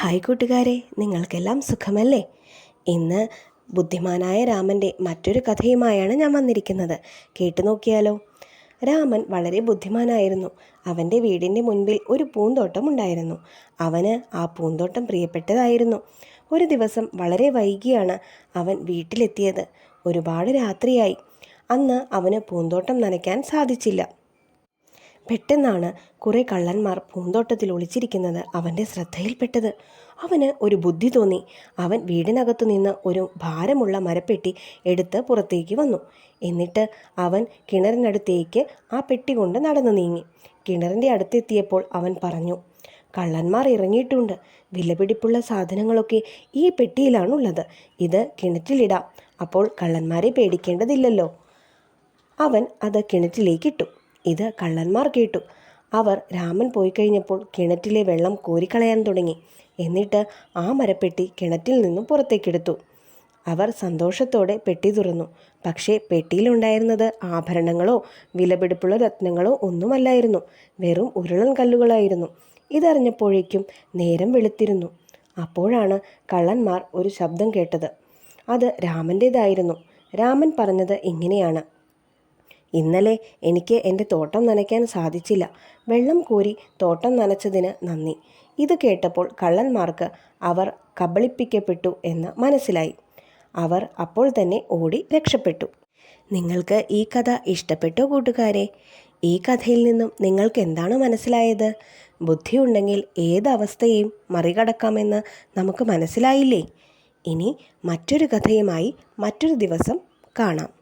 Hi കൂട്ടുകാരെ നിങ്ങൾക്കെല്ലാം സുഖമല്ലേ? ഇന്ന് ബുദ്ധിമാനായ രാമന്റെ മറ്റൊരു കഥയുമായാണ് ഞാൻ വന്നിരിക്കുന്നത്. കേട്ടു നോക്കിയാലോ? രാമൻ വളരെ ബുദ്ധിമാനായിരുന്നു. അവന്റെ വീടിന്റെ മുൻപിൽ ഒരു പൂന്തോട്ടം ഉണ്ടായിരുന്നു. അവന് ആ പൂന്തോട്ടം പ്രിയപ്പെട്ടതായിരുന്നു. ഒരു ദിവസം വളരെ വൈകിയാണ് അവൻ വീട്ടിലെത്തിയത്. ഒരുപാട് രാത്രിയായി. അന്ന് അവന് പൂന്തോട്ടം നനയ്ക്കാൻ സാധിച്ചില്ല. പെട്ടെന്നാണ് കുറേ കള്ളന്മാർ പൂന്തോട്ടത്തിൽ ഒളിച്ചിരിക്കുന്നത് അവന്റെ ശ്രദ്ധയിൽപ്പെട്ടത്. അവന് ഒരു ബുദ്ധി തോന്നി. അവൻ വീടിനകത്തു നിന്ന് ഒരു ഭാരമുള്ള മരപ്പെട്ടി എടുത്ത് പുറത്തേക്ക് വന്നു. എന്നിട്ട് അവൻ കിണറിനടുത്തേക്ക് ആ പെട്ടി കൊണ്ട് നടന്നു നീങ്ങി. കിണറിന്റെ അടുത്തെത്തിയപ്പോൾ അവൻ പറഞ്ഞു കള്ളന്മാർ ഇറങ്ങിയിട്ടുണ്ട്. വിലപിടിപ്പുള്ള സാധനങ്ങളൊക്കെ ഈ പെട്ടിയിലാണുള്ളത്. ഇത് കിണറ്റിലിടാം. അപ്പോൾ കള്ളന്മാരെ പേടിക്കേണ്ടതില്ലല്ലോ. അവൻ അത് കിണറ്റിലേക്കിട്ടു. ഇത് കള്ളന്മാർ കേട്ടു. അവർ രാമൻ പോയി കഴിഞ്ഞപ്പോൾ കിണറ്റിലെ വെള്ളം കോരിക്കളയാൻ തുടങ്ങി. എന്നിട്ട് ആ മരപ്പെട്ടി കിണറ്റിൽ നിന്നും പുറത്തേക്കെടുത്തു. അവർ സന്തോഷത്തോടെ പെട്ടി തുറന്നു. പക്ഷേ പെട്ടിയിലുണ്ടായിരുന്നത് ആഭരണങ്ങളോ വിലപിടിപ്പുള്ള രത്നങ്ങളോ ഒന്നുമല്ലായിരുന്നു. വെറും ഉരുളൻ കല്ലുകളായിരുന്നു. ഇതറിഞ്ഞപ്പോഴേക്കും നേരം വെളുത്തിരുന്നു. അപ്പോഴാണ് കള്ളന്മാർ ഒരു ശബ്ദം കേട്ടത്. അത് രാമന്റേതായിരുന്നു. രാമൻ പറഞ്ഞത് ഇങ്ങനെയാണ്. ഇന്നലെ എനിക്ക് എന്റെ തോട്ടം നനയ്ക്കാൻ സാധിച്ചില്ല. വെള്ളം കോരി തോട്ടം നനച്ചതിന് നന്ദി. ഇത് കേട്ടപ്പോൾ കള്ളന്മാർക്ക് അവർ കബളിപ്പിക്കപ്പെട്ടു എന്ന് മനസ്സിലായി. അവർ അപ്പോൾ തന്നെ ഓടി രക്ഷപ്പെട്ടു. നിങ്ങൾക്ക് ഈ കഥ ഇഷ്ടപ്പെട്ടോ കൂട്ടുകാരെ? ഈ കഥയിൽ നിന്നും നിങ്ങൾക്ക് എന്താണ് മനസ്സിലായത്? ബുദ്ധിയുണ്ടെങ്കിൽ ഏത് അവസ്ഥയെയും മറികടക്കാമെന്ന് നമുക്ക് മനസ്സിലായില്ലേ? ഇനി മറ്റൊരു കഥയുമായി മറ്റൊരു ദിവസം കാണാം.